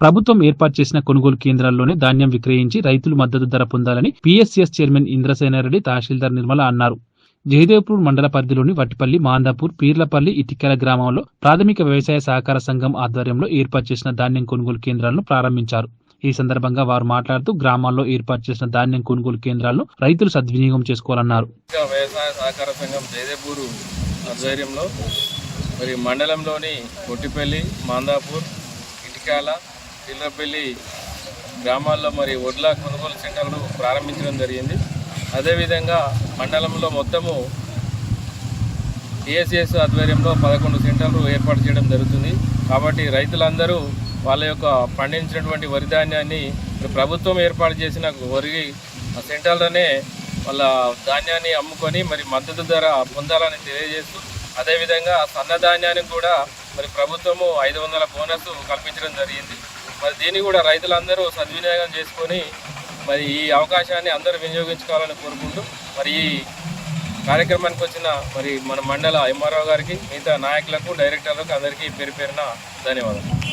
ప్రభుత్వం ఏర్పాటు చేసిన కొనుగోలు కేంద్రాల్లోనే ధాన్యం విక్రయించి రైతులు మద్దతు ధర పొందాలని పీఎస్సీఎస్ చైర్మన్ ఇంద్రసేనారెడ్డి తహసీల్దార్ నిర్మల అన్నారు. జయదేవ్పూర్ మండల పరిధిలోని వట్టిపల్లి మాందాపూర్ పీర్లపల్లి ఇటిక్కెల గ్రామంలో ప్రాథమిక వ్యవసాయ సహకార సంఘం ఆధ్వర్యంలో ఏర్పాటు చేసిన ధాన్యం కొనుగోలు కేంద్రాలను ప్రారంభించారు. ఈ సందర్భంగా వారు మాట్లాడుతూ గ్రామాల్లో ఏర్పాటు చేసిన ధాన్యం కొనుగోలు కేంద్రాలను రైతులు సద్వినియోగం చేసుకోవాలన్నారు. వ్యవసాయ సహకార సంఘం జయదేపూరు ఆధ్వర్యంలో మరి మండలంలోని కొట్టిపల్లి మాందాపూర్ ఇటికాల చిల్లపల్లి గ్రామాల్లో మరి వడ్ల కొనుగోలు సెంటర్లు ప్రారంభించడం జరిగింది. అదేవిధంగా మండలంలో మొత్తము ఏఎస్ఎస్ ఆధ్వర్యంలో పదకొండు సెంటర్లు ఏర్పాటు చేయడం జరుగుతుంది. కాబట్టి రైతులందరూ వాళ్ళ యొక్క పండించినటువంటి వరి ధాన్యాన్ని ప్రభుత్వం ఏర్పాటు చేసిన వరి సెంటర్లనే వాళ్ళ ధాన్యాన్ని అమ్ముకొని మరి మద్దతు ధర పొందాలని తెలియజేస్తూ అదేవిధంగా సన్న ధాన్యానికి కూడా మరి ప్రభుత్వము ఐదు వందల బోనస్ కల్పించడం జరిగింది. మరి దీన్ని కూడా రైతులందరూ సద్వినియోగం చేసుకొని మరి ఈ అవకాశాన్ని అందరూ వినియోగించుకోవాలని కోరుకుంటూ మరి ఈ కార్యక్రమానికి వచ్చిన మరి మన మండల ఎంఆర్ఓ గారికి మిగతా నాయకులకు డైరెక్టర్లకు అందరికీ పేరు పేరున ధన్యవాదాలు.